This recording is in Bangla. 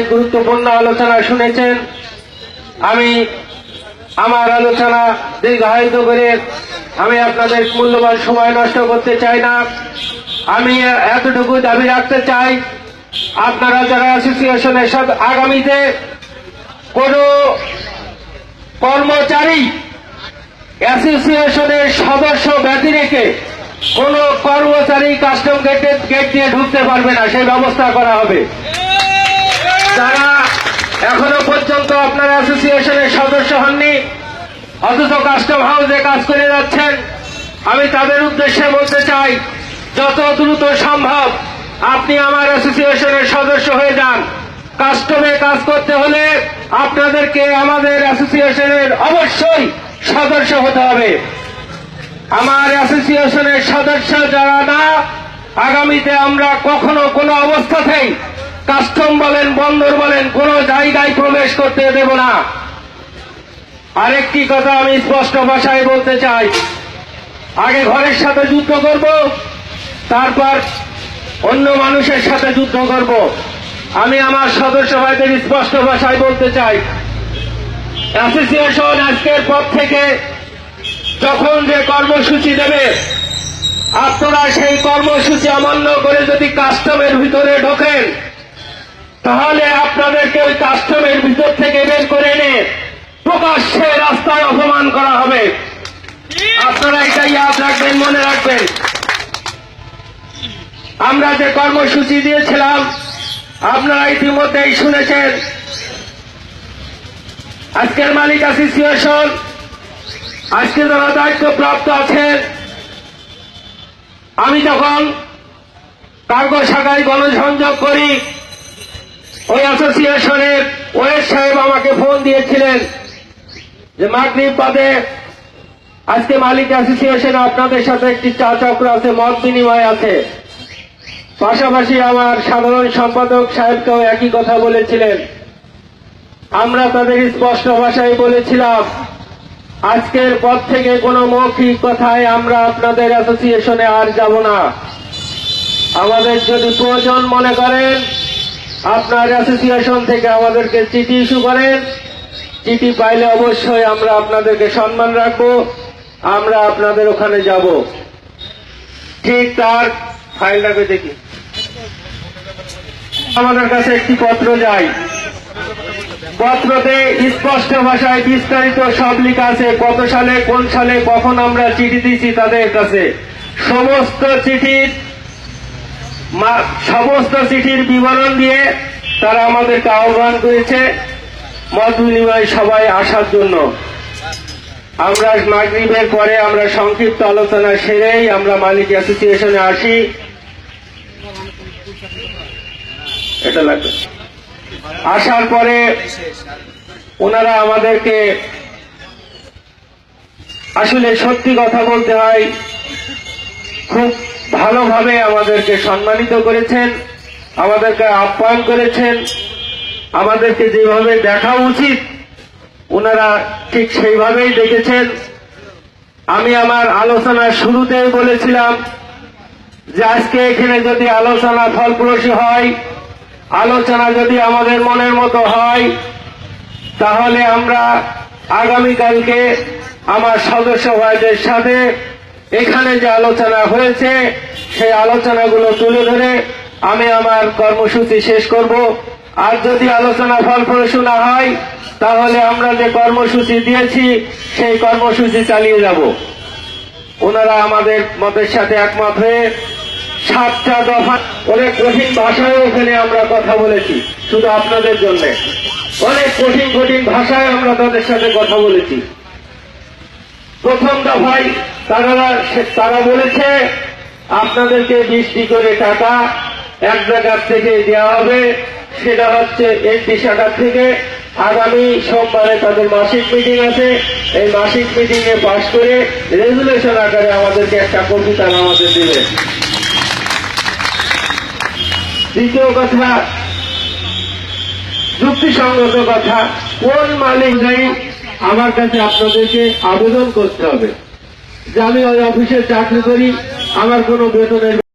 অনেক গুরুত্বপূর্ণ আলোচনা শুনেছেন। আমি আমার আলোচনা দীর্ঘায়িত করে আমি আপনাদের মূল্যবান সময় নষ্ট করতে চাই না। আমি এতটুকু দাবি রাখতে চাই, আপনারা যারা অ্যাসোসিয়েশনের সাথে আগামীতে কোনো কর্মচারী অ্যাসোসিয়েশনের সদস্য ব্যতি রেখে কোন কর্মচারী কাস্টম গেটে গেট দিয়ে ঢুকতে পারবে না, সেই ব্যবস্থা করা হবে। যারা এখনও পর্যন্ত আপনার অ্যাসোসিয়েশনের সদস্য হননি, অথচ কাস্টম হাউসে কাজ করে যাচ্ছেন, আমি তাদের উদ্দেশ্যে বলতে চাই, যত দ্রুত সম্ভব আপনি আমার অ্যাসোসিয়েশনের সদস্য হয়ে যান। কাস্টমে কাজ করতে হলে আপনাদেরকে আমাদের অ্যাসোসিয়েশনের অবশ্যই সদস্য হতে হবে। আমার অ্যাসোসিয়েশনের সদস্য যারা না, আগামীতে আমরা কখনো কোনো অবস্থাতেই কাস্টম বলেন, বন্দর বলেন, কোনো জায়গায় প্রবেশ করতে দেব না। আরেকটি কথা আমি স্পষ্ট ভাষায় বলতে চাই। আগে ঘরের সাথে যুদ্ধ করব, তারপর অন্য মানুষের সাথে যুদ্ধ করব। আমি আমার সদস্য ভাইদের স্পষ্ট ভাষায় বলতে চাই। অ্যাসোসিয়েশন আজকের পর থেকে যখন যে কর্মসূচি দেবে, আপনারা সেই কর্মসূচি অমান্য করে যদি কাস্টমের ভিতরে ঢোকেন তাহলে আপনাদেরকে ওই কাস্টমের ভিতর থেকে বের করে এনে প্রকাশ্যে রাস্তায় অপমান করা হবে। আপনারা এটা ইয়াদ রাখবেন, মনে রাখবেন। আমরা যে কর্মসূচি দিয়েছিলাম, আপনারা ইতিমধ্যেই শুনেছেন। আজকের মালিক অ্যাসোসিয়েশন আজকে যারা দায়িত্বপ্রাপ্ত আছেন, আমি যখন কার্গো শাখায় গণসংযোগ করি ওই অ্যাসোসিয়েশনের ওয়েস সাহেব আমাকে ফোন দিয়েছিলেন যে, মাগরীব বাদে আজকে মালিক অ্যাসোসিয়েশন আপনাদের সাথে একটি চা চক্র আছে, মত বিনিময় আছে। পাশাপাশি আমার সাধারণ সম্পাদক সাহেবকেও একই কথা বলেছিলেন। আমরা তাদের স্পষ্ট ভাষায় বলেছিলাম, আজকের পর থেকে কোনো মৌখিক কথায় আমরা আপনাদের অ্যাসোসিয়েশনে আর যাব না। আমাদের যদি প্রয়োজন মনে করেন আপনার অ্যাসোসিয়েশন থেকে আমাদেরকে চিঠি ইস্যু করেন। চিঠি পাইলে অবশ্যই আমরা আপনাদেরকে সম্মান রাখব। আমরা আপনাদের ওখানে যাব। ঠিক তার ফাইলটাকে দেখি। আমাদের কাছে একটি পত্র যায়। পত্রতে স্পষ্ট ভাষায় বিস্তারিত সব লেখা আছে, কত সালে, কোন সালে, কখন আমরা চিঠি দিয়েছি তাদের কাছে। সমস্ত চিঠির সমস্ত চিঠির বিবরণ দিয়ে তারা আমাদেরকে আহ্বান করেছে, মত বিনিময় সবাই আসার জন্য। আমরা মাগরীবের পরে আমরা সংক্ষিপ্ত আলোচনা সেরেই আমরা মালিক অ্যাসোসিয়েশনে আসি। এটা লাগবে। আসার পরে ওনারা আমাদেরকে আসলে সত্যি কথা বলতে হয়, খুব ভালোভাবে আমাদেরকে সম্মানিত করেছেন, আমাদেরকে আপ্যায়ন করেছেন, আমাদেরকে যেভাবে দেখা উচিত, ওনারা ঠিক সেইভাবেই দেখেছেন। আমি আমার আলোচনার শুরুতেই বলেছিলাম যে আজকে এখানে যদি আলোচনা ফলপ্রসূ হয়, আলোচনা যদি আমাদের মনের মতো হয়, তাহলে আমরা আগামীকালকে আমার সদস্য ভাইদের সাথে এখানে যে আলোচনা হয়েছে, সেই আলোচনাগুলো তুলে ধরে আমি আমার কর্মসূচি শেষ করব। আর যদি আলোচনা ফলপ্রসূ না হয়, তাহলে আমরা যে কর্মসূচি দিয়েছি, সেই কর্মসূচি চালিয়ে যাব। ওনারা আমাদের মতের সাথে একমত হয়ে সাতটা দফা অনেক কঠিন ভাষায় ওখানে আমরা কথা বলেছি, শুধু আপনাদের জন্য। অনেক কঠিন কঠিন ভাষায় আমরা তাদের সাথে কথা বলেছি। প্রথম দফায় তারা তারা বলেছে, আপনাদেরকে বৃষ্টি করে টাকা এক জায়গার থেকে দেওয়া হবে। সেটা হচ্ছে এমপি শাখার থেকে আগামী সোমবারে তাদের মাসিক মিটিং আছে। এই মাসিক মিটিং এ পাশ করে রেজুলেশন আকারে আমাদেরকে একটা কপি তারা আমাদের দিবে। দ্বিতীয় কথা, যুক্তিসঙ্গত কথা, কোন মালিক নেই আমার কাছে আপনাদেরকে আবেদন করতে হবে। যে আমি ওই অফিসে চাকরি করি, আমার কোনো বেতনের